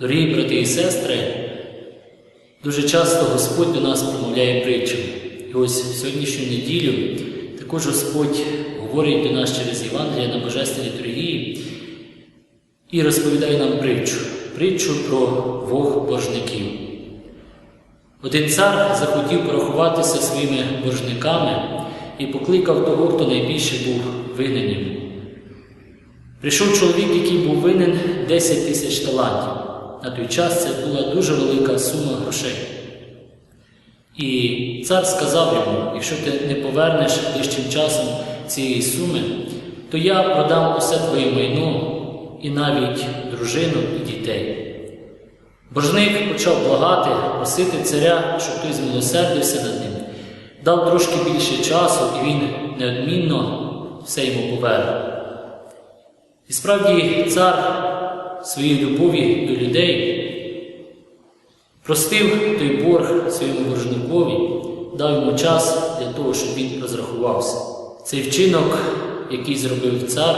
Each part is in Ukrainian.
Дорогі брати і сестри, дуже часто Господь до нас промовляє притчами. І ось в сьогоднішню неділю також Господь говорить до нас через Євангелія на Божественній літургії і розповідає нам притчу, притчу про двох боржників. Один цар захотів порахуватися своїми боржниками і покликав того, хто найбільше був винен йому. Прийшов чоловік, який був винен 10 тисяч талантів. На той час це була дуже велика сума грошей. І цар сказав йому: якщо ти не повернеш ближчим часом цієї суми, то я продам усе твоє майно і навіть дружину і дітей. Боржник почав благати, просити царя, щоб той змилосердився над ним, дав трошки більше часу, і він неодмінно все йому поверне. І справді цар своєї любові до людей простив той борг своєму боржникові, дав йому час для того, щоб він розрахувався. Цей вчинок, який зробив цар,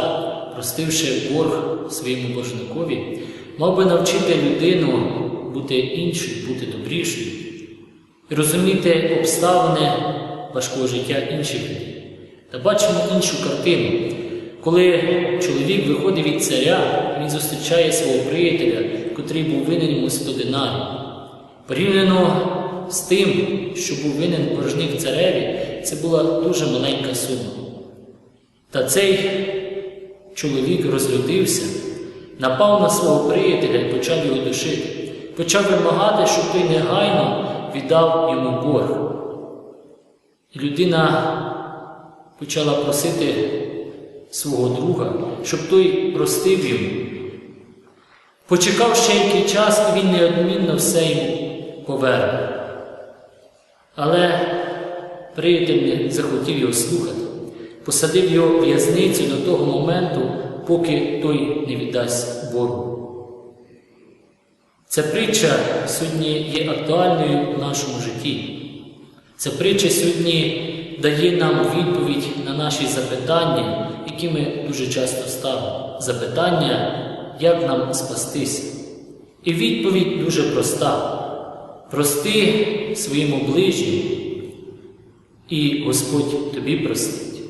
простивши борг своєму боржникові, мав би навчити людину бути іншою, бути добрішою і розуміти обставини важкого життя інших людей. Та бачимо іншу картину. Коли чоловік виходить від царя, він зустрічає свого приятеля, котрий був винен йому 100 динарів. Порівняно з тим, що був винен боржник цареві, це була дуже маленька сума. Та цей чоловік розлютився, напав на свого приятеля і почав його душити, почав вимагати, щоб той негайно віддав йому борг. Людина почала просити свого друга, щоб той простив йому. Почекав ще який час, і він неодмінно все йому поверне. Але приятель не захотів його слухати, посадив його в в'язницю до того моменту, поки той не віддасть боргу. Ця притча сьогодні є актуальною в нашому житті. Ця притча сьогодні дає нам відповідь на наші запитання, які ми дуже часто ставимо. Запитання, як нам спастися. І відповідь дуже проста. Прости своєму ближньому, і Господь тобі простить.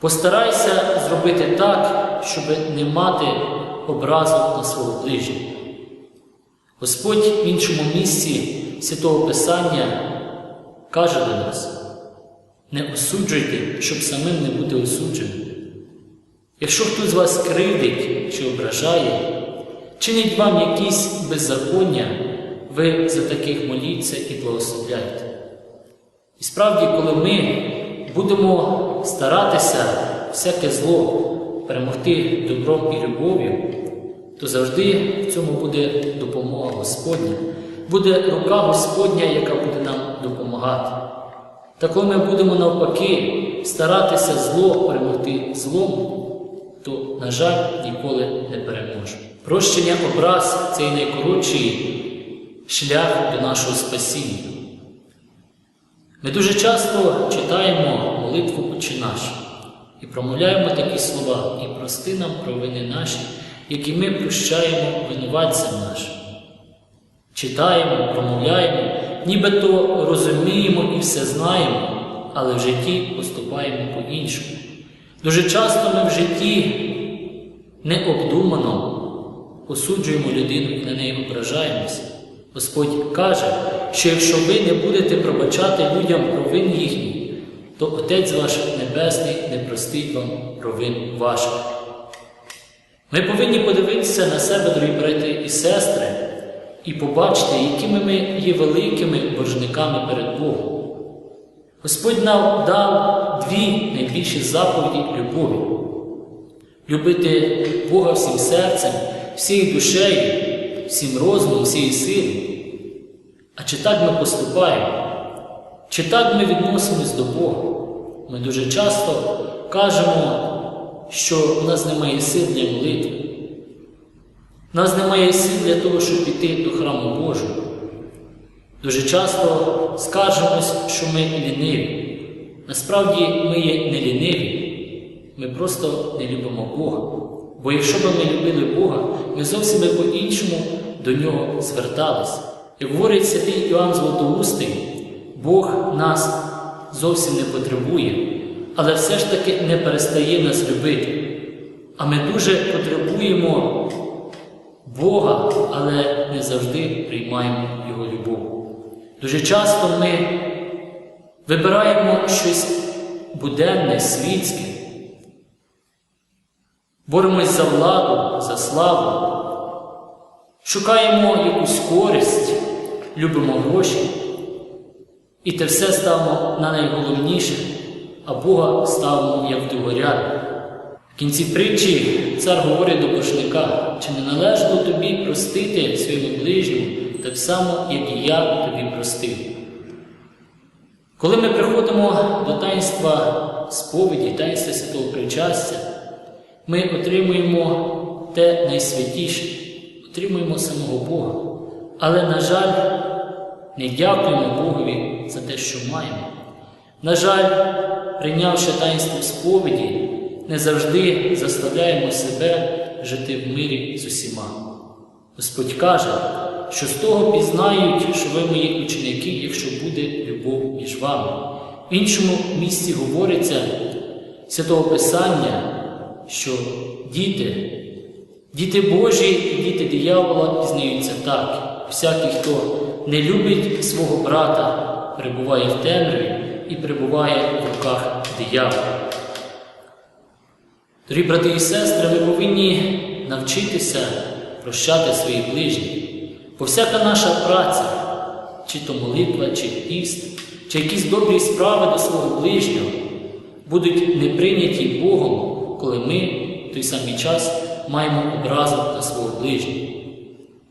Постарайся зробити так, щоб не мати образу на свого ближнього. Господь в іншому місці Святого Писання каже до нас: не осуджуйте, щоб самим не бути осудженим. Якщо хтось з вас кривдить чи ображає, чинить вам якісь беззаконня, ви за таких моліться і благословляйте. І справді, коли ми будемо старатися всяке зло перемогти добром і любов'ю, то завжди в цьому буде допомога Господня, буде рука Господня, яка буде нам допомагати. Та коли ми будемо навпаки старатися зло перемогти злом, то, на жаль, ніколи не переможемо. Прощення образ це найкоротший шлях до нашого спасіння. Ми дуже часто читаємо молитву «Отче наш» і промовляємо такі слова і прости нам провини наші, які ми прощаємо винуватцям нашим. Читаємо, промовляємо, нібито розуміємо і все знаємо, але в житті поступаємо по-іншому. Дуже часто ми в житті необдумано осуджуємо людину і на неї ображаємося. Господь каже, що якщо ви не будете пробачати людям провин їхніх, то Отець ваш Небесний не простить вам провин ваших. Ми повинні подивитися на себе, дорогі брати і сестри, і побачити, якими ми є великими боржниками перед Богом. Господь нам дав дві найбільші заповіді любові: любити Бога всім серцем, всією душею, всім розумом, всією силою. А чи так ми поступаємо? Чи так ми відносимось до Бога? Ми дуже часто кажемо, що в нас немає сил для молитви. Нас немає сил для того, щоб піти до храму Божого. Дуже часто скаржимось, що ми ліниві. Насправді ми є не ліниві, ми просто не любимо Бога. Бо якщо б ми любили Бога, ми зовсім по-іншому до нього звертались. Як говорить святий Іоанн Златоустий, Бог нас зовсім не потребує, але все ж таки не перестає нас любити. А ми дуже потребуємо Бога, але не завжди приймаємо Його любов. Дуже часто ми вибираємо щось буденне, світське, боремось за владу, за славу, шукаємо якусь користь, любимо гроші, і те все ставимо на найголовніше, а Бога ставимо як другоряд. Кінці притчі цар говорить до пошника, чи не належало тобі простити своєму ближньому так само, як і я тобі простив. Коли ми приходимо до таїнства сповіді, таїнства святого причастя, ми отримуємо те найсвятіше, отримуємо самого Бога. Але, на жаль, не дякуємо Богові за те, що маємо. На жаль, прийнявши таїнство сповіді, не завжди заставляємо себе жити в мирі з усіма. Господь каже, що з того пізнають, що ви мої ученики, якщо буде любов між вами. В іншому місці говориться святого Писання, що діти, діти Божі і діти диявола пізнаються так. Всякий, хто не любить свого брата, перебуває в темряві і перебуває в руках диявола. Дорогі брати і сестри, ми повинні навчитися прощати своїх ближніх. Бо всяка наша праця, чи то молитва, чи піст, чи якісь добрі справи до свого ближнього, будуть не прийняті Богом, коли ми в той самий час маємо образу на свого ближнього.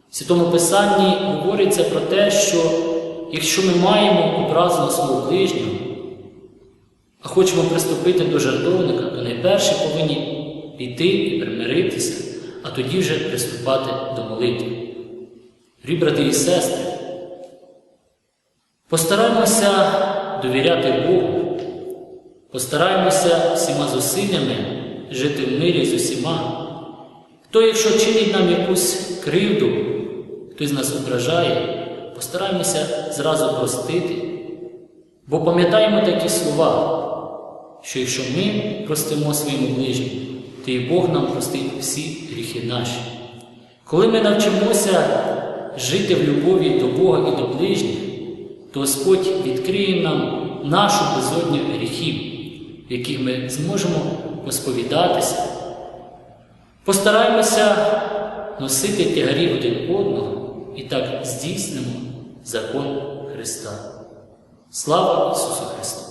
В Святому Писанні говориться про те, що якщо ми маємо образу на свого ближнього, а хочемо приступити до жертовника, то найперше повинні піти і примиритися, а тоді вже приступати до молитви. Дорогі брати і сестри, постараємося довіряти Богу, постараємося всіма зусиллями жити в мирі з усіма. Хто, якщо чинить нам якусь кривду, хтось нас ображає, постараємося зразу простити, бо пам'ятаємо такі слова, що якщо ми простимо своєму ближньому, то і Бог нам простить всі гріхи наші. Коли ми навчимося жити в любові до Бога і до ближніх, то Господь відкриє нам нашу безодню гріхів, яких ми зможемо посповідатися. Постараємося носити тягарі один одного і так здійснимо закон Христа. Слава Ісусу Христу!